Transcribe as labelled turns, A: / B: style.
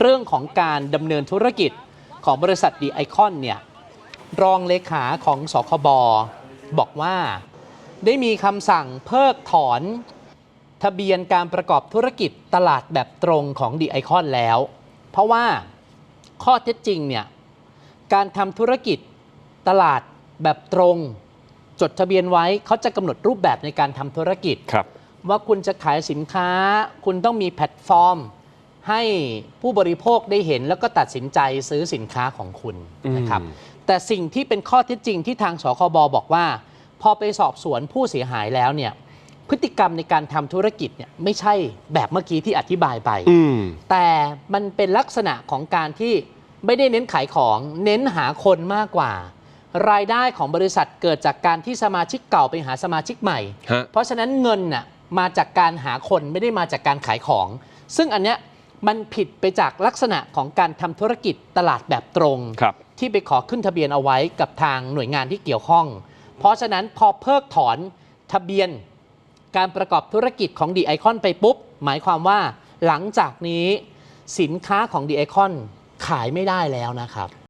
A: เรื่องของการดำเนินธุรกิจของบริษัทดีไอคอนเนี่ยรองเลขาของสคบบอกว่า ได้มีคำสั่งเพิกถอน ทะเบียนการประกอบธุรกิจตลาดแบบตรงของดีไอคอนแล้ว เพราะว่าข้อเท็จจริงเนี่ยการทำธุรกิจตลาดแบบตรง จดทะเบียนไว้เขาจะกำหนดรูปแบบในการทำธุรกิจ
B: ครับ
A: ว่าคุณจะขายสินค้า คุณต้องมีแพลตฟอร์ม ให้ผู้บริโภคได้เห็นแล้วก็ตัดสินใจซื้อสินค้าของคุณนะครับ
B: อืม
A: แต่สิ่งที่เป็นข้อเท็จจริงที่ทางสคบบอกว่า พอไปสอบสวนผู้เสียหายแล้วเนี่ยพฤติกรรมในการทำธุรกิจเนี่ยไม่ใช่แบบเมื่อกี้ที่อธิบายไป
B: อืม
A: แต่มันเป็นลักษณะของการที่ไม่ได้เน้นขายของ เน้นหาคนมากกว่า รายได้ของบริษัทเกิดจากการที่สมาชิกเก่าไปหาสมาชิกใหม่
B: ฮะ
A: เพราะฉะนั้นเงินน่ะมาจากการหาคนไม่ได้มาจากการขายของ ซึ่งอันเนี้ย มันผิดไปจากลักษณะของการทำธุรกิจตลาดแบบตรง
B: ครับ
A: ที่ไปขอขึ้นทะเบียนเอาไว้กับทางหน่วยงานที่เกี่ยวข้อง เพราะฉะนั้นพอเพิกถอนทะเบียนการประกอบธุรกิจของดีไอคอนไปปุ๊บ หมายความว่าหลังจากนี้สินค้าของดีไอคอนขายไม่ได้แล้วนะครับ